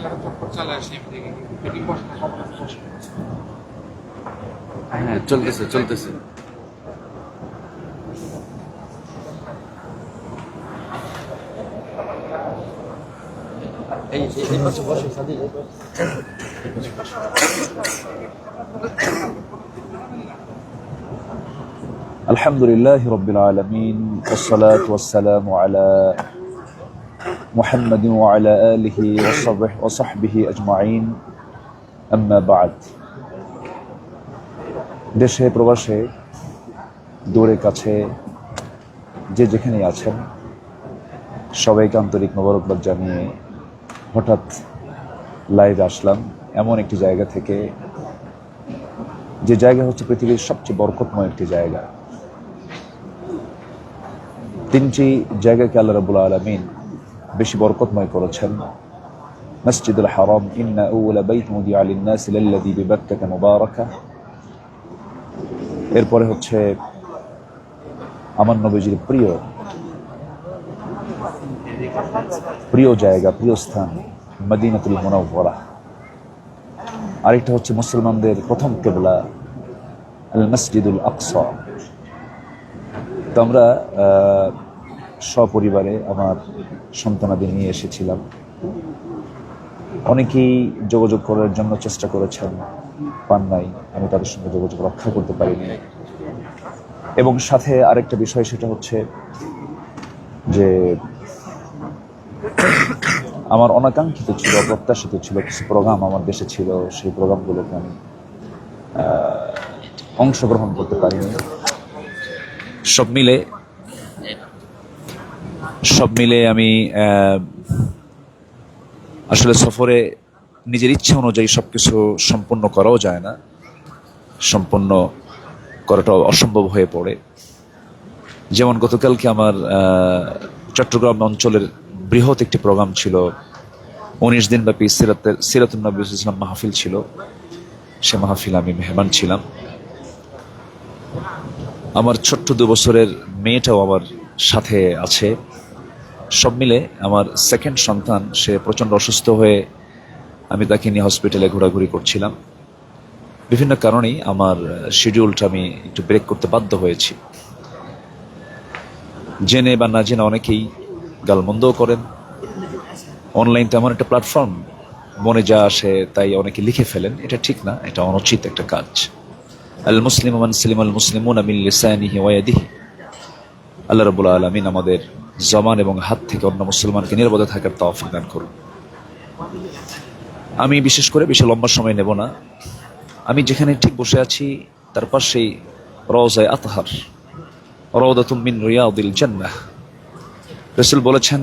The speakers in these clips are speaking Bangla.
মেলার চক্কর চালে আসি আমি দেখি মিটিং বসে না সবার কাছে বসে হ্যাঁ চলতেছে চলতেছে এই এই- এই পাশে বসে সাদি الحمد لله رب العالمين والصلاة والسلام على محمد وعلى آله وصحبه, وصحبه أجمعين أما بعد দেশে প্রবাসে দূরে কাছে যে যেখানে আছেন সবাইকে আন্তরিক মোবারকবাদ জানিয়ে হঠাৎ লাইভে আসলাম এমন একটি জায়গা থেকে যে জায়গা হচ্ছে পৃথিবীর সবচেয়ে বরকতময় একটি জায়গা তিনটি জায়গাকে আল্লাহ রাবুল আলমিন বেশি বরকতময় করেছেন। মসজিদুল হারাম, ইন্না আউলা বাইত মুদি আলিন্নাস লাল্লাযী বিবাক্কাতা মুবারাকা। এরপরে হচ্ছে, আমার নবীজির প্রিয় প্রিয় জায়গা, প্রিয় স্থান, মদিনাতুল মুনাওয়ারা। আরেকটা হচ্ছে মুসলমানদের প্রথম কেবলা আল মসজিদুল আকসা। তো আমরা সপরিবারে আমার সন্তানাদের নিয়ে এসেছিলাম। অনেকেই যোগাযোগ করার জন্য চেষ্টা করেছেন, পান নাই। আমি তাদের সঙ্গে যোগাযোগ রক্ষা করতে পারিনি। এবং সাথে আরেকটা বিষয় সেটা হচ্ছে যে আমার অনাকাঙ্ক্ষিত ছিল, অপ্রত্যাশিত ছিল, কিছু প্রোগ্রাম আমার দেশে ছিল, সেই প্রোগ্রামগুলোকে আমি অংশগ্রহণ করতে পারিনি। সব মিলে সব মিলে আমি আসলে সফরে নিজের ইচ্ছা অনুযায়ী সব কিছু সম্পূর্ণ করাও যায় না। সম্পন্ন করাটা অসম্ভব হয়ে পড়ে। যেমন গতকালকে আমার চট্টগ্রাম অঞ্চলের বৃহৎ একটি প্রোগ্রাম ছিল। উনিশ দিন ব্যাপী সিরাতের সিরাতুল নবী ইসলাম মাহফিল ছিল। সে মাহফিল আমি মেহমান ছিলাম। আমার ছোট্ট দু বছরের মেয়েটাও আমার সাথে আছে। সব মিলে আমার সেকেন্ড সন্তান, সে প্রচণ্ড অসুস্থ হয়ে আমি তাকে নিয়ে হসপিটালে ঘোরাঘুরি করছিলাম। বিভিন্ন কারণেই আমার শিডিউলটা আমি একটু ব্রেক করতে বাধ্য হয়েছি। জেনে বা না জেনে অনেকেই গালমন্দও করেন। অনলাইনটা এমন একটা প্ল্যাটফর্ম মনে যা আসে তাই অনেকে লিখে ফেলেন। এটা ঠিক না, এটা অনুচিত একটা কাজ। আল মুসলিম মান সালিম আল মুসলিমুন আমিন আল্লাহ রাব্বুল আলামিন আমাদের জমান এবং হাত থেকে অন্য মুসলমানকে নিরাপদে থাকার তৌফিক দান করুন। আমি বিশেষ করে বেশি লম্বা সময় নেব না। আমি যেখানে ঠিক বসে আছি, তার পাশেই রওজায় আতহার, রওদাতুম মিন রিয়াদিল জান্নাহ। রসুল বলেছেন,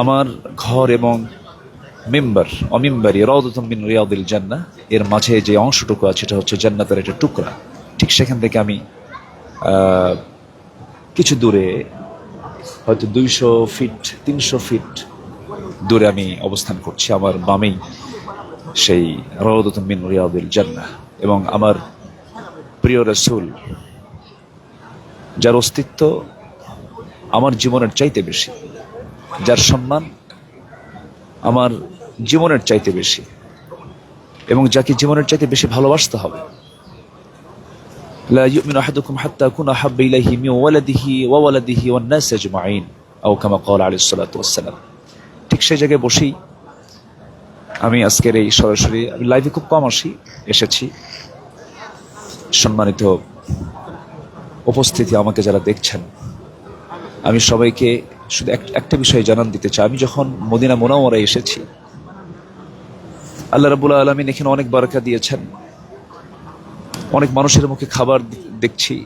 আমার ঘর এবং মেম্বার, অমিম্বারি রওদাতুম মিন রিয়াদিল জান্নাহ, এর মাঝে যে অংশটুকু আছে এটা হচ্ছে জান্নাতের একটা টুকরা। ঠিক সেখান থেকে আমি কিছু দূরে, হয়তো দুইশো ফিট, তিনশো ফিট দূরে আমি অবস্থান করছি। আমার বামেই সেই মিন রিয়াদিল জান্নাহ। এবং আমার প্রিয় রসুল, যার অস্তিত্ব আমার জীবনের চাইতে বেশি, যার সম্মান আমার জীবনের চাইতে বেশি, এবং যাকে জীবনের চাইতে বেশি ভালোবাসতে হবে لا يؤمن أحدكم حتى أكون أحب إليه من ولده وولده والناس أجمعين أو كما قال عليه الصلاة والسلام ঠিক সেই জায়গায় বসেই আমি আজকের এই সরাসরি আমি লাইভে খুব কম আসি এসেছি সম্মানিত উপস্থিতি আমাকে যারা দেখছেন আমি সবাইকে শুধু এক- একটা বিষয় জানান দিতে চাই আমি যখন মদিনা মোনাওয়ারায় এসেছি আল্লাহ রাবুল আলমিন এখানে অনেক বারাকা দিয়েছেন অনেক মানুষের মুখে খাবার দেখছি।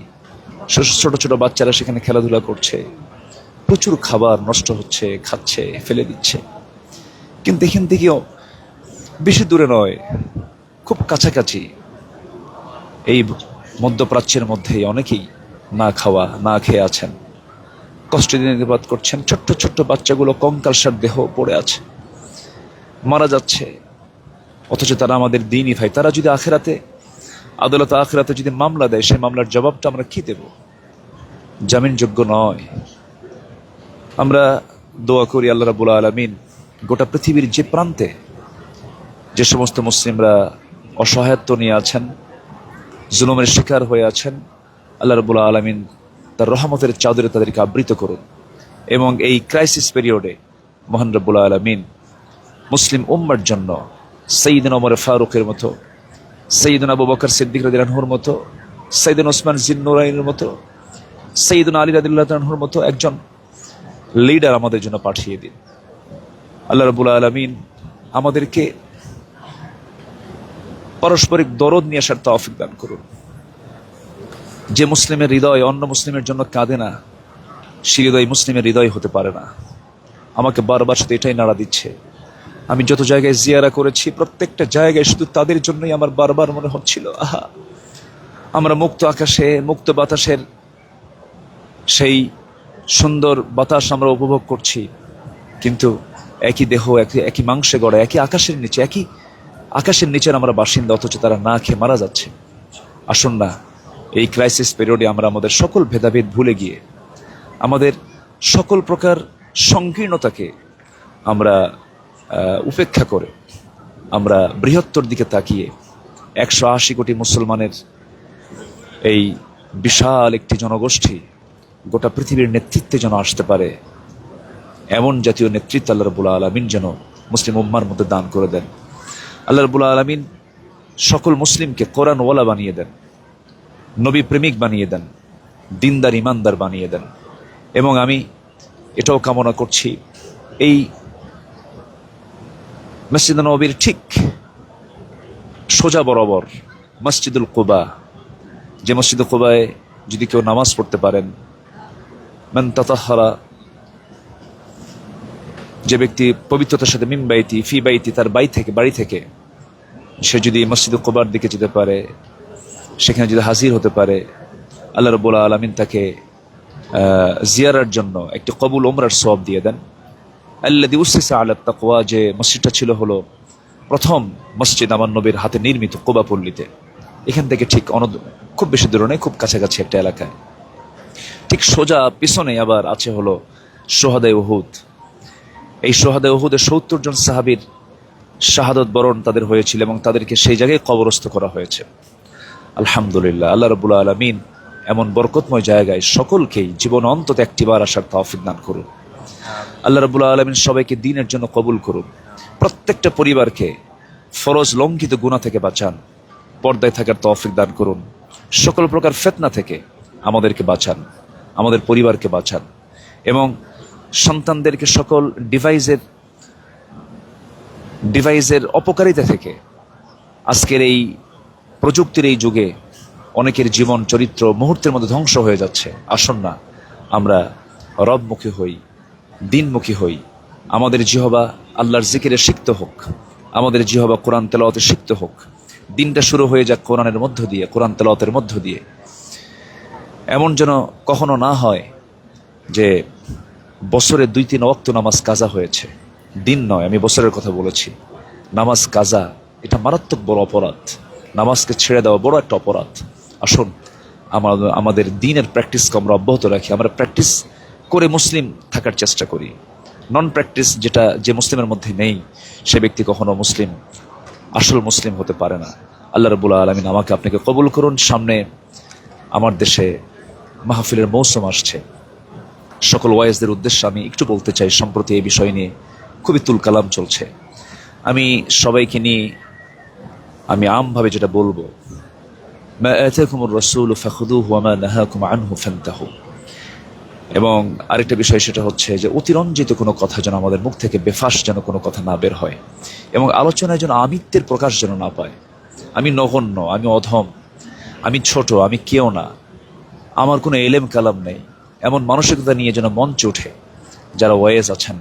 ছোট- ছোট বাচ্চারা সেখানে খেলাধুলা করছে। প্রচুর খাবার নষ্ট হচ্ছে, খাচ্ছে, ফেলে দিচ্ছে। কিন্তু এখান থেকেও বেশি দূরে নয়, খুব কাছাকাছি। এই মধ্যপ্রাচ্যের মধ্যে অনেকেই না খাওয়া, না খেয়ে আছেন। কষ্ট নির্বাদ করছেন। ছোট্ট ছোট্ট বাচ্চাগুলো কঙ্কালসার দেহ পড়ে আছে। মারা যাচ্ছে। অথচ তারা আমাদের দিনই ভাই। তারা যদি আখেরাতে আদালত আখেরাতে যদি মামলা দেয়, সেই মামলার জবাবটা আমরা কি দেব? জামিনযোগ্য নয়। আমরা দোয়া করি আল্লাহ রাবুল আলমিন, গোটা পৃথিবীর যে প্রান্তে যে সমস্ত মুসলিমরা অসহায়ত্ব নিয়ে আছেন, জুলুমের শিকার হয়ে আছেন, আল্লাহ রবুল্লা আলমিন তার রহমতের চাদরে তাদেরকে আবৃত করুন। এবং এই ক্রাইসিস পিরিয়ডে মোহান রব্বুল্লা আলমিন মুসলিম উম্মার জন্য সঈদিন ওমর ফারুকের মতো সঈদিন আবু বকর সিদ্দিক রাদির মতো সঈদিন ওসমান জিন্নুরাইনের মতো সঈদিন আলী রাদিল্লাহর মতো একজন লিডার আমাদের জন্য পাঠিয়ে দিন। আল্লাহ রবুল্লা আলমিন আমাদেরকে পারস্পরিক দরদ নিয়ে আসার তৌফিক দান করুন। যে মুসলিমের হৃদয় অন্য মুসলিমের জন্য কাঁদে না, সে হৃদয় মুসলিমের হৃদয় হতে পারে না। আমাকে বারবার শুধু এটাই নাড়া দিচ্ছে। আমি যত জায়গায় জিয়ারা করেছি, প্রত্যেকটা জায়গায় শুধু তাদের জন্যই আমার বারবার মনে হচ্ছিল, আহা। আমরা মুক্ত আকাশে, মুক্ত বাতাসের সেই সুন্দর বাতাস আমরা উপভোগ করছি, কিন্তু একই দেহ, একই একই মাংসে গড়া, একই আকাশের নিচে, একই আকাশের নিচের আমরা বাসিন্দা, অথচ তারা না খেয়ে মারা যাচ্ছে। আসুন না, এই ক্রাইসিস পিরিয়ডে আমরা আমাদের সকল ভেদাভেদ ভুলে গিয়ে, আমাদের সকল প্রকার সংকীর্ণতাকে আমরা উপেক্ষা করে আমরা বৃহত্তর দিকে তাকিয়ে একশো আশি কোটি মুসলমানের এই বিশাল একটি জনগোষ্ঠী গোটা পৃথিবীর নেতৃত্বে যেন আসতে পারে, এমন জাতীয় নেতৃত্ব আল্লাহ রবুল্লা আলমিন যেন মুসলিম উম্মার মধ্যে দান করে দেন। আল্লাহ রবুল্লা আলমিন সকল মুসলিমকে কোরআনওয়ালা বানিয়ে দেন নবী প্রেমিক বানিয়ে দেন, দিনদার, ইমানদার বানিয়ে দেন। এবং আমি এটাও কামনা করছি, এই মসজিদ নবীর ঠিক সোজা বরাবর মসজিদুল কুবা। যে মসজিদ কুবায় যদি কেউ নামাজ পড়তে পারেন, মান তাতাহারা, যে ব্যক্তি পবিত্রতার সাথে মিম বাইতি, ফি বাইতি, তার বাই থেকে, বাড়ি থেকে, সে যদি মসজিদ কোবার দিকে যেতে পারে, সেখানে যদি হাজির হতে পারে, আল্লাহ রবুল্লা আলমিন তাকে জিয়ারার জন্য একটি কবুল ওমরার সব দিয়ে দেন। আল্লাদি উসিসা আল্লাহ তাকওয়া যে মসজিদটা ছিল হলো প্রথম মসজিদ আমার নবীর হাতে নির্মিত কোবা পল্লীতে। এখান থেকে ঠিক অনদ, খুব বেশি দূরে নেই খুব কাছাকাছি একটা এলাকায়। ঠিক সোজা পিছনে আবার আছে হলো সোহাদায় ওহুদ এই সোহাদায় উহুদের সত্তর জন সাহাবীর শাহাদত বরণ তাদের হয়েছিল এবং তাদেরকে সেই জায়গায় কবরস্থ করা হয়েছে। আলহামদুলিল্লাহ, আল্লাহ রবুল্লা আলমিন এমন বরকতময় জায়গায় সকলকেই জীবন অন্তত একটিবার আসার তৌফিক দান করুন। আল্লাহ রবুল্লা আলমিন সবাইকে দিনের জন্য কবুল করুন। প্রত্যেকটা পরিবারকে ফরজ লঙ্ঘিত গুণা থেকে বাঁচান। পর্দায় থাকার তৌফিক দান করুন। সকল প্রকার ফেতনা থেকে আমাদেরকে বাঁচান। আমাদের পরিবারকে বাঁচান। এবং সন্তানদেরকে সকল ডিভাইসের ডিভাইসের অপকারিতা থেকে আজকের এই প্রযুক্তির এই যুগে অনেকের জীবন, চরিত্র মুহূর্তের মধ্যে ধ্বংস হয়ে যাচ্ছে। আসুন না, আমরা রবমুখী হই। দিনমুখী হই। আমাদের জিহবা আল্লাহর জিকিরে সিক্ত হোক। আমাদের জিহবা কোরআন তেলাওয়াতে সিক্ত হোক। দিনটা শুরু হয়ে যাক কোরআনের মধ্য দিয়ে, কোরআন তেলাওয়াতের মধ্য দিয়ে। এমন যেন কখনো না হয় যে বছরে দুই তিন অক্ত নামাজ কাজা হয়েছে। দিন নয়, আমি বছরের কথা বলেছি। নামাজ কাজা, এটা মারাত্মক বড় অপরাধ। নামাজকে ছেড়ে দেওয়া বড় একটা অপরাধ। আসুন আমাদের দিনের প্র্যাকটিসকে আমরা অব্যাহত রাখি। আমরা প্র্যাকটিস করে মুসলিম থাকার চেষ্টা করি। নন প্র্যাকটিস যেটা, যে মুসলিমের মধ্যে নেই, সে ব্যক্তি কখনো মুসলিম, আসল মুসলিম হতে পারে না। আল্লাহ রবুল্লা আলমিন আমাকে আপনাকে কবুল করুন। সামনে আমার দেশে মাহফিলের মৌসুম আসছে। সকল ওয়াইজদের উদ্দেশ্যে আমি একটু বলতে চাই, সম্প্রতি এই বিষয় নিয়ে খুবই তুলকালাম চলছে। আমি সবাইকে নিয়ে আমি আমভাবে যেটা বলব, মা আতাকুমুর রাসূলু ফাখুদুহু ওয়া মা নাহাকুম আনহু ফান্তাহু। এবং আরেকটা বিষয় সেটা হচ্ছে যে অতিরঞ্জিত কোনো কথা যেন আমাদের মুখ থেকে বেফাস যেন কোনো কথা না বের হয় এবং আলোচনায় যেন আমিত্বের প্রকাশ যেন না পায়। আমি নগণ্য, আমি অধম, আমি ছোট, আমি কেউ না। আমার কোনো এলেম কালাম নেই। এমন মানসিকতা নিয়ে যেন মঞ্চ ওঠে যারা ওয়েজ আছেন,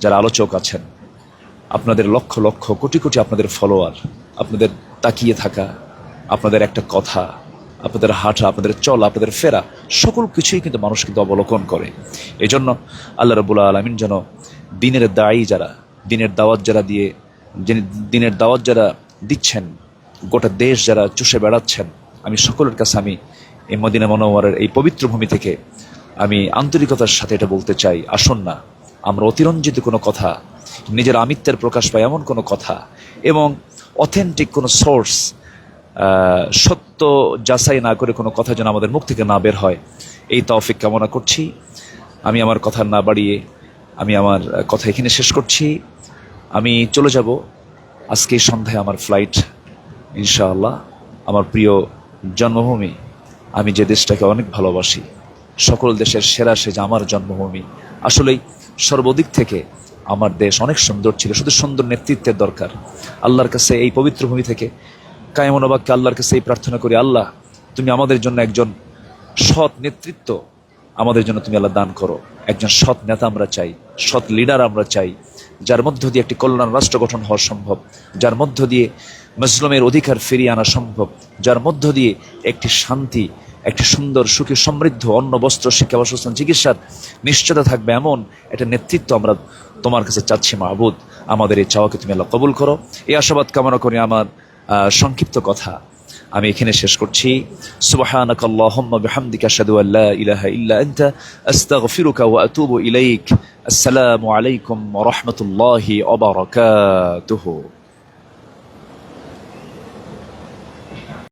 যারা আলোচক আছেন। আপনাদের লক্ষ লক্ষ, কোটি কোটি আপনাদের ফলোয়ার, আপনাদের তাকিয়ে থাকা, আপনাদের একটা কথা আপনাদের হাঁটা, আপনাদের চলা, আপনাদের ফেরা, সকল কিছুই কিন্তু মানুষ কিন্তু অবলোকন করে। এই জন্য আল্লাহ রবুল্লা আলমিন যেন দিনের দায়ী যারা, দিনের দাওয়াত যারা দিয়ে দিনের দাওয়াত যারা দিচ্ছেন, গোটা দেশ যারা চুষে বেড়াচ্ছেন, আমি সকলের কাছে আমি এই মদিনা মনোয়ারের এই পবিত্র ভূমি থেকে আমি আন্তরিকতার সাথে এটা বলতে চাই, আসুন না, আমরা অতিরঞ্জিত কোনো কথা, নিজের আমিত্বের প্রকাশ পায় এমন কোনো কথা, এবং অথেন্টিক কোনো সোর্স সত্য যাচাই না করে কোনো কথা যেন আমাদের মুখ থেকে না বের হয়। এই তৌফিক কামনা করছি। আমি আমার কথা না বাড়িয়ে আমি আমার কথা এখানে শেষ করছি। আমি চলে যাব। আজকে সন্ধ্যায় আমার ফ্লাইট ইনশাআল্লাহ। আমার প্রিয় জন্মভূমি, আমি যে দেশটাকে অনেক ভালোবাসি, সকল দেশের সেরা সে যে আমার জন্মভূমি। আসলেই সর্বদিক থেকে আমার দেশ অনেক সুন্দর ছিল, শুধু সুন্দর নেতৃত্বের দরকার। আল্লাহর কাছে এই পবিত্র ভূমি থেকে কায়মনোবাক্যে আল্লাহর কাছে এই প্রার্থনা করি, আল্লাহ, তুমি আমাদের জন্য একজন সৎ নেতৃত্ব, আমাদের জন্য তুমি আল্লাহ দান করো। একজন সৎ নেতা আমরা চাই, সৎ লিডার আমরা চাই, যার মধ্য দিয়ে একটি কল্যাণ রাষ্ট্র গঠন হওয়া সম্ভব, যার মধ্য দিয়ে মুসলিমের অধিকার ফিরিয়ে আনা সম্ভব, যার মধ্য দিয়ে একটি শান্তি, একটি সুন্দর সুখী সমৃদ্ধ অন্ন, বস্ত্র, শিক্ষা, বাসস্থান, চিকিৎসার নিশ্চয়তা থাকবে এমন একটা নেতৃত্ব আমরা তোমার কাছে চাচ্ছি, মাহবুদ। আমাদের এই চাওয়াকে তুমি আল্লাহ কবুল করো। এই আশাবাদ কামনা করি আমার সংক্ষিপ্ত কথা। আমি এখানে শেষ করছি। সুবহানাক আল্লাহুম্মা বিহামদিকা আশহাদু আল লা ইলাহা ইল্লা আনতা, আস্তাগফিরুকা ওয়া আতুবু ইলাইক। আসসালামু আলাইকুম ওয়া রাহমাতুল্লাহি ওয়া বারাকাতুহু।